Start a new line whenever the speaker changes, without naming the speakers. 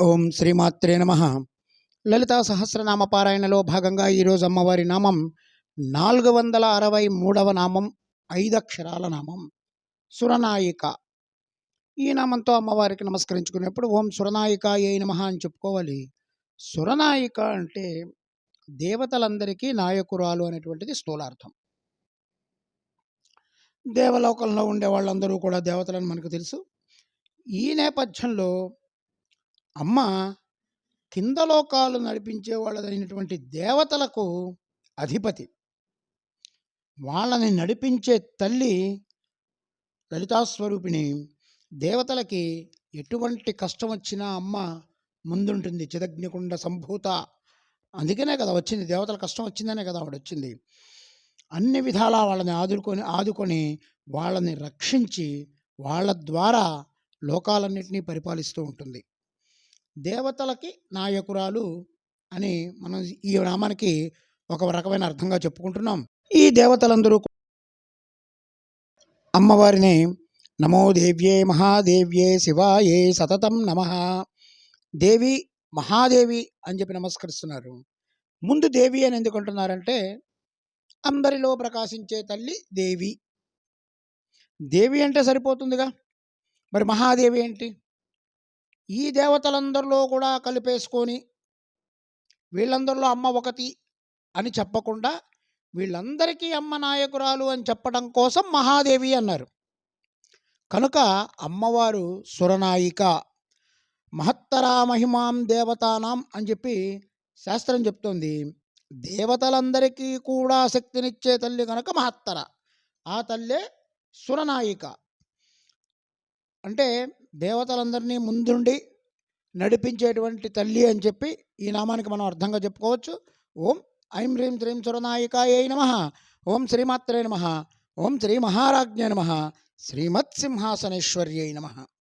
ఓం శ్రీమాత్రే నమ. లలితా సహస్రనామ పారాయణలో భాగంగా ఈరోజు అమ్మవారి నామం నాలుగు వందల అరవై మూడవ నామం ఐదక్షరాల నామం సురనాయిక. ఈ నామంతో అమ్మవారికి నమస్కరించుకునేప్పుడు ఓం సురనాయిక ఏ నమ అని చెప్పుకోవాలి. సురనాయిక అంటే దేవతలందరికీ నాయకురాలు అనేటువంటిది స్థూలార్థం. దేవలోకంలో ఉండే వాళ్ళందరూ కూడా దేవతలని మనకు తెలుసు. ఈ నేపథ్యంలో అమ్మ కింద లోకాలు నడిపించే వాళ్ళదైనటువంటి దేవతలకు అధిపతి. వాళ్ళని నడిపించే తల్లి లలితాస్వరూపిణి. దేవతలకి ఎటువంటి కష్టం వచ్చినా అమ్మ ముందుంటుంది. చిదగ్నికుండ సంభూత. అందుకనే కదా వచ్చింది. దేవతల కష్టం వచ్చిందనే కదా ఆవిడ వచ్చింది అన్ని విధాలా వాళ్ళని ఆదుకొని ఆదుకొని వాళ్ళని రక్షించి వాళ్ళ ద్వారా లోకాలన్నింటినీ పరిపాలిస్తూ ఉంటుంది. దేవతలకి నాయకురాలు అని మనం ఈ నామానికి ఒక రకమైన అర్థంగా చెప్పుకుంటున్నాం. ఈ దేవతలందరూ అమ్మవారిని నమో దేవ్యే మహాదేవ్యే శివాయే సతతం నమ. దేవి మహాదేవి అని చెప్పి నమస్కరిస్తున్నారు. ముందు దేవి అని ఎందుకు అంటున్నారంటే అందరిలో ప్రకాశించే తల్లి దేవి. దేవి అంటే సరిపోతుందిగా? మరి మహాదేవి ఏంటి? ఈ దేవతలందరిలో కూడా కలిపేసుకొని వీళ్ళందరిలో అమ్మ ఒకటి అని చెప్పకుండా వీళ్ళందరికీ అమ్మ నాయకురాలు అని చెప్పడం కోసం మహాదేవి అన్నారు. కనుక అమ్మవారు సురనాయిక మహత్తరా మహిమాం దేవతానాం అని చెప్పి శాస్త్రం చెప్తోంది. దేవతలందరికీ కూడా శక్తినిచ్చే తల్లి కనుక మహత్తర ఆ తల్లే సురనాయిక. అంటే దేవతలందరినీ ముందుండి నడిపించేటువంటి తల్లి అని చెప్పి ఈ నామానికి మనం అర్థంగా చెప్పుకోవచ్చు. ఓం ఐం హ్రీం శ్రీం సురనాయికాయ నమ. ఓం శ్రీమాత్రే నమ. ఓం శ్రీ మహారాజ్ఞ నమ. శ్రీమత్సింహాసనేశ్వర్యై నమ.